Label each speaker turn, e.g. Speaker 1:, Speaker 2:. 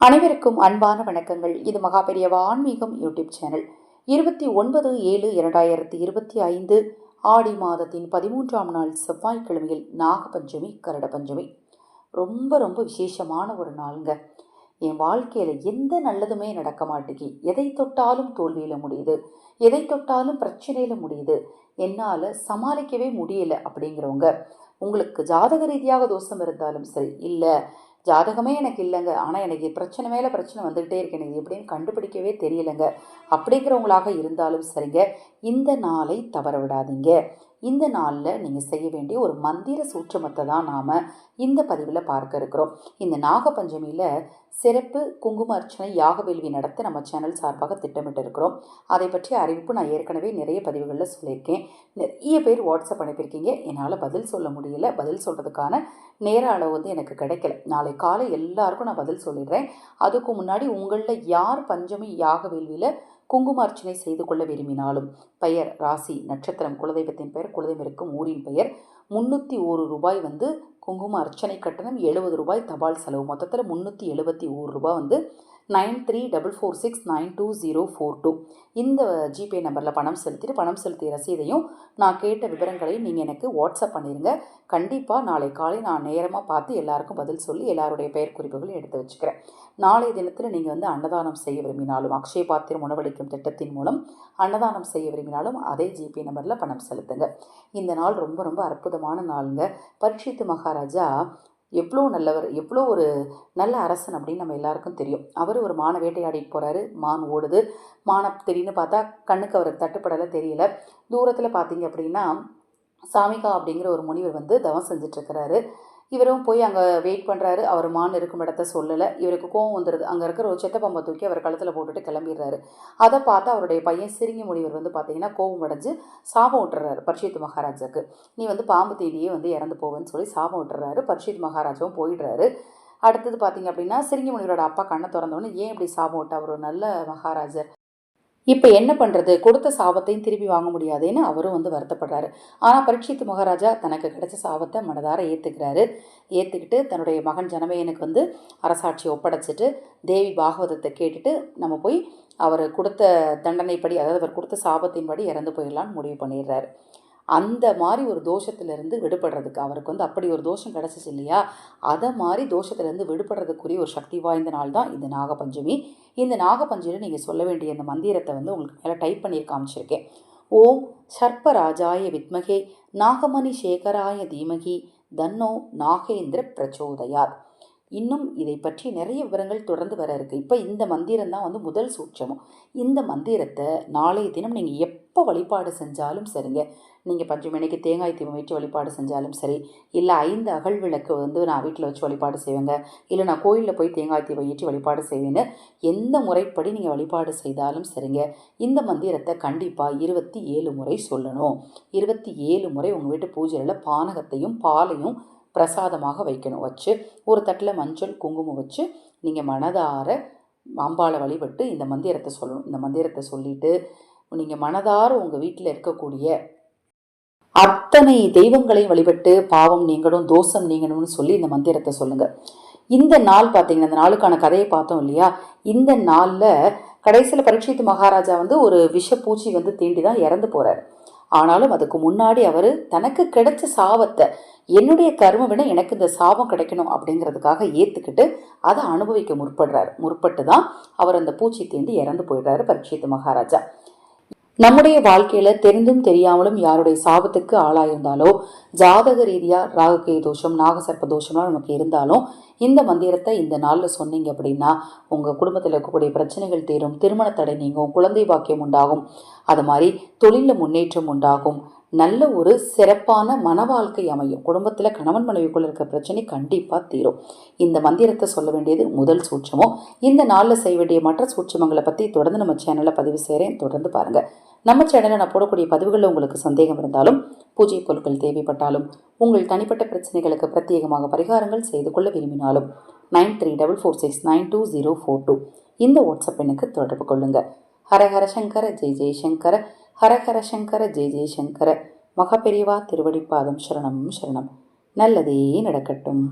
Speaker 1: அனைவருக்கும் அன்பான வணக்கங்கள். இது மகாபெரியவா ஆன்மீகம் யூடியூப் சேனல். இருபத்தி ஒன்பது ஏழு இரண்டாயிரத்தி இருபத்தி ஐந்து ஆடி மாதத்தின் பதிமூன்றாம் நாள் செவ்வாய்க்கிழமையில் நாகபஞ்சமி கருட பஞ்சமி ரொம்ப ரொம்ப விசேஷமான ஒரு நாளுங்க. என் வாழ்க்கையில் எந்த நல்லதுமே நடக்க மாட்டேங்கி எதை தொட்டாலும் தோல்வியில் முடியுது எதை தொட்டாலும் பிரச்சனையில் முடியுது என்னால் சமாளிக்கவே முடியல அப்படிங்கிறவங்க உங்களுக்கு ஜாதக ரீதியாக தோஷம் இருந்தாலும் சரி இல்லை ஜாதகமே எனக்கு இல்லைங்க. ஆனால் எனக்கு பிரச்சனை மேலே பிரச்சனை வந்துக்கிட்டே இருக்கு. எனக்கு எப்படின்னு கண்டுபிடிக்கவே தெரியலைங்க. அப்படிங்கிறவங்களாக இருந்தாலும் சரிங்க. இந்த நாளை தவற விடாதீங்க. இந்த நாளில் நீங்கள் செய்ய வேண்டிய ஒரு மந்திர சூட்சமத்தை தான் நாம் இந்த பதிவில் பார்க்க இருக்கிறோம். இந்த நாகபஞ்சமியில் சிறப்பு குங்கும அர்ச்சனை யாக வேள்வி நடத்த நம்ம சேனல் சார்பாக திட்டமிட்டு இருக்கிறோம். அதை பற்றிய அறிவிப்பு நான் ஏற்கனவே நிறைய பதிவுகளில் சொல்லியிருக்கேன். நிறைய பேர் வாட்ஸ்அப் அனுப்பியிருக்கீங்க. என்னால் பதில் சொல்ல முடியல. பதில் சொல்கிறதுக்கான நேர அளவு வந்து எனக்கு கிடைக்கல. நாளை காலை எல்லாருக்கும் நான் பதில் சொல்லிடுறேன். அதுக்கு முன்னாடி உங்களில் யார் பஞ்சமி யாக வேள்வியில் குங்கும அர்ச்சனை செய்து கொள்ள விரும்பினாலும் பெயர் ராசி நட்சத்திரம் குலதெய்வத்தின் பெயர் குலதெய்வம் இருக்கும் ஊரின் பெயர் முந்நூற்றி ஒரு ரூபாய் வந்து குங்கும அர்ச்சனை கட்டணம் எழுபது ரூபாய் தபால் செலவு. மொத்தத்தில் முந்நூற்றி எழுபத்தி ஒரு ரூபாய் வந்து nine three double four six nine two zero four two. இந்த ஜிபே நம்பரில் பணம் செலுத்திட்டு பணம் செலுத்திய ரசீதையும் நான் கேட்ட விவரங்களையும் நீங்கள் எனக்கு வாட்ஸ்அப் பண்ணிடுங்க கண்டிப்பாக நாளை காலை நான் நேரமாக பார்த்து எல்லாருக்கும் பதில் சொல்லி எல்லாருடைய பெயர் குறிப்புகளையும் எடுத்து வச்சுக்கிறேன். நாளைய தினத்தில் நீங்கள் வந்து அன்னதானம் செய்ய விரும்பினாலும் அக்ஷய பாத்திரம் உணவளிக்கும் திட்டத்தின் மூலம் அன்னதானம் செய்ய விரும்பினாலும் அதே ஜிபே நம்பரில் பணம் செலுத்துங்க. இந்த நாள் ரொம்ப ரொம்ப அற்புதம் அற்புதமான நாளுங்க. பரீட்சித்து மகாராஜா எவ்வளோ நல்லவர் எவ்வளோ ஒரு நல்ல அரசன் அப்படின்னு நம்ம எல்லாருக்கும் தெரியும். அவர் ஒரு மானை வேட்டையாடிட்டு போகிறாரு மான் ஓடுது. மானை திடீர்னு பார்த்தா கண்ணுக்கு அவருக்கு தட்டுப்படலை தெரியல. தூரத்தில் பார்த்தீங்க அப்படின்னா சாமிகா அப்படிங்கிற ஒரு முனிவர் வந்து தவம் செஞ்சிட்ருக்கிறாரு இவரும் போய் அங்கே வெயிட் பண்ணுறாரு அவர் மான் இருக்கும் இடத்த சொல்லலை. இவருக்கு கோவம் வந்துடுது அங்கே இருக்கிற ஒரு செத்தப்பம்பை தூக்கி அவர் கழுத்தில் போட்டுட்டு கிளம்பிடுறாரு. அதை பார்த்து அவருடைய பையன் சிறுங்கி முனிவர் வந்து பார்த்தீங்கன்னா கோவம் அடைஞ்சு சாபம் விட்டுறாரு பரிஷித் மகாராஜாக்கு. நீ வந்து பாம்பு தேடியே வந்து இறந்து போவேன்னு சொல்லி சாபம் விட்டுறாரு பரிஷித் மகாராஜாவும் போயிடுறாரு. அடுத்தது பார்த்தீங்க அப்படின்னா சிறுங்கி முனிவரோட அப்பா கண்ணை திறந்தோடனே ஏன் இப்படி சாபம் விட்டா அவர் ஒரு நல்ல மகாராஜர். இப்போ என்ன பண்ணுறது கொடுத்த சாபத்தையும் திருப்பி வாங்க முடியாதுன்னு அவரும் வந்து வருத்தப்படுறாரு. ஆனால் பரீட்சித்து மகாராஜா தனக்கு கிடைச்ச சாபத்தை மனதார ஏற்றுக்கிறாரு ஏற்றுக்கிட்டு தன்னுடைய மகன் ஜனமேயனுக்கு வந்து அரசாட்சி ஒப்படைச்சிட்டு தேவி பாகவதத்தை கேட்டுட்டு நம்ம போய் அவர் கொடுத்த தண்டனைப்படி அதாவது அவர் கொடுத்த சாபத்தின்படி இறந்து போயிடலான்னு முடிவு பண்ணிடுறாரு. அந்த மாதிரி ஒரு தோஷத்துலேருந்து விடுபடுறதுக்கு அவருக்கு வந்து அப்படி ஒரு தோஷம் கிடச்சிச்சு இல்லையா? அதை மாதிரி தோஷத்திலேருந்து விடுபடுறதுக்குரிய ஒரு சக்தி வாய்ந்த நாள் தான் இந்த நாகபஞ்சமி. இந்த நாகபஞ்சமியில் நீங்கள் சொல்ல வேண்டிய இந்த மந்திரத்தை வந்து உங்களுக்கு மேலே டைப் பண்ணி காமிச்சிருக்கேன். ஓம் சர்ப்பராஜாய வித்மகே நாகமணி சேகராய தீமகி தன்னோ நாகேந்திர பிரச்சோதயாத். இன்னும் இதை பற்றி நிறைய விவரங்கள் தொடர்ந்து வர இருக்குது இப்போ இந்த மந்திரம் தான் வந்து முதல் சூட்சமும். இந்த மந்திரத்தை நாளைய தினம் நீங்கள் எப்போ வழிபாடு செஞ்சாலும் சரிங்க. நீங்கள் பஞ்சமணிக்கு தேங்காய் தீபம் வச்சு வழிபாடு செஞ்சாலும் சரி இல்லை ஐந்து அகல் விளக்கு வந்து நான் வீட்டில் வச்சு வழிபாடு செய்வேங்க. இல்லை நான் கோயிலில் போய் தேங்காய் தீபம் ஏற்றி வழிபாடு செய்வேன்னு எந்த முறைப்படி நீங்கள் வழிபாடு செய்தாலும் சரிங்க. இந்த மந்திரத்தை கண்டிப்பாக இருபத்தி ஏழு முறை சொல்லணும். இருபத்தி ஏழு முறை உங்கள் வீட்டு பூஜையில் பானகத்தையும் பாலையும் பிரசாதமாக வைக்கணும். வச்சு ஒரு தட்டில் மஞ்சள் குங்குமம் வச்சு நீங்கள் மனதார அம்பாளை வழிபட்டு இந்த மந்திரத்தை சொல்லணும். இந்த மந்திரத்தை சொல்லிவிட்டு நீங்கள் மனதார உங்கள் வீட்டில் இருக்கக்கூடிய அத்தனை தெய்வங்களையும் வழிபட்டு பாவம் நீங்களும் தோஷம் நீங்கணும்னு சொல்லி இந்த மந்திரத்தை சொல்லுங்கள் இந்த நாள் பார்த்தீங்கன்னா இந்த நாளுக்கான கதையை பார்த்தோம் இல்லையா? இந்த நாளில் கடைசியில் பரீட்சித்து மகாராஜா வந்து ஒரு விஷப்பூச்சி வந்து தீண்டி தான் இறந்து போகிறார் ஆனாலும் அதுக்கு முன்னாடி அவர் தனக்கு கிடைச்ச சாபத்தை என்னுடைய கரும விட எனக்கு இந்த சாபம் கிடைக்கணும் அப்படிங்கிறதுக்காக ஏற்றுக்கிட்டு அதை அனுபவிக்க முற்படுறாரு. முற்பட்டு தான் அவர் அந்த பூச்சி தீண்டி இறந்து போயிடுறாரு பரீட்சித்து மகாராஜா. நம்முடைய வாழ்க்கையில் தெரிந்தும் தெரியாமலும் யாருடைய சாபத்துக்கு ஆளாயிருந்தாலோ ஜாதக ரீதியாக ராகுகே தோஷம் நாகசர்ப்ப தோஷம்லாம் நமக்கு இருந்தாலும் இந்த மந்திரத்தை இந்த நாளில் சொன்னீங்க அப்படின்னா உங்கள் குடும்பத்தில் இருக்கக்கூடிய பிரச்சனைகள் தீரும் திருமண தடை நீங்கும் குழந்தை பாக்கியம் உண்டாகும். அது மாதிரி தொழிலில் முன்னேற்றம் உண்டாகும். நல்ல ஒரு சிறப்பான மன வாழ்க்கை அமையும். குடும்பத்தில் கணவன் மனைவிக்குள்ள இருக்க பிரச்சனை கண்டிப்பாக தீரும். இந்த மந்திரத்தை சொல்ல வேண்டியது முதல் சூட்சமும் இந்த நாளில் செய்ய வேண்டிய மற்ற சூட்சமங்களை பற்றி தொடர்ந்து நம்ம சேனலில் பதிவு செய்கிறேன் தொடர்ந்து பாருங்கள் நம்ம சேனலில் நான் போடக்கூடிய பதிவுகளில் உங்களுக்கு சந்தேகம் இருந்தாலும் பூஜை பொருட்கள் தேவைப்பட்டாலும் உங்கள் தனிப்பட்ட பிரச்சனைகளுக்கு பிரத்யேகமாக பரிகாரங்கள் செய்து கொள்ள விரும்பினாலும் nine three double four six nine two zero four two இந்த வாட்ஸ்அப் எண்ணுக்கு தொடர்பு கொள்ளுங்கள் ஹரஹர சங்கர ஜெய் ஜெய்சங்கர ஹரஹர சங்கர ஜெய ஜெயசங்கர மகப்பெரிவா திருவடிப்பாதம் சரணம் சரணம். நல்லதே நடக்கட்டும்.